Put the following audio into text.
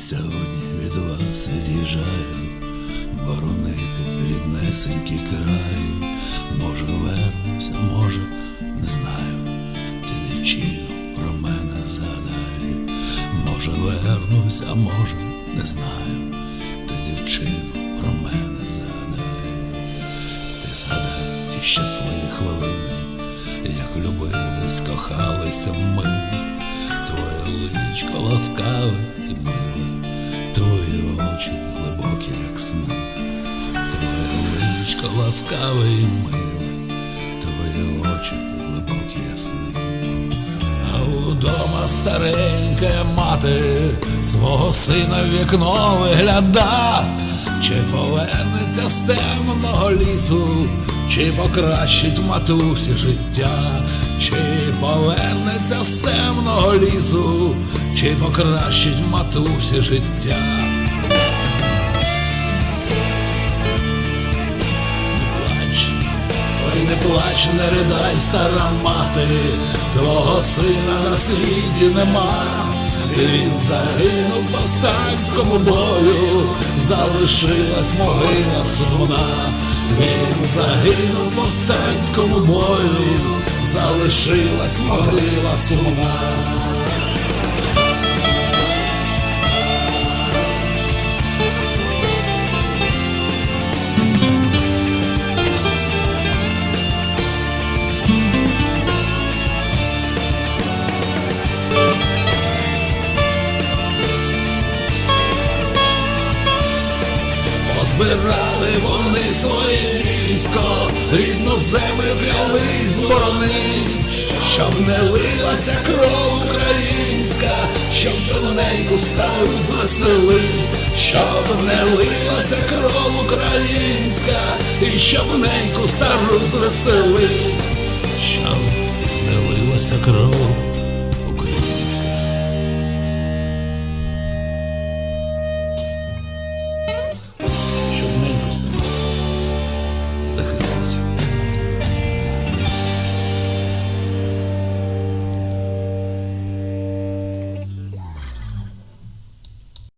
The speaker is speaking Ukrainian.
Сьогодні від вас від'їжджаю, боронити ріднесенький край. Може вернуся, може, не знаю, ти дівчину про мене згадай. Може вернуся, може, не знаю, ти дівчину про мене згадай. Ти згадай ті щасливі хвилини, як любились, кохалися ми. Твоє личко ласкаве і миле, твої очі глибокі, як сни, твоє личко ласкаве і миле, твої очі глибокі, як сни. А удома старенька мати свого сина в вікно вигляда, чи повернеться з темного лісу, чи покращить матусі життя, чи повернеться з темного лісу, чи покращить матусі життя. Не плач, не плач, не ридай, стара мати, твого сина на світі нема. Він загинув в повстанському бою, залишилась могила сумна. Він загинув в повстанському бою, залишилась могила сумна. Позбирали вони своє військо, рідну землю клялись боронить, щоб не лилася кров українська, щоб тоненьку стару звеселить, щоб не лилася кров українська, і щоб неньку стару звеселить, щоб не лилася кров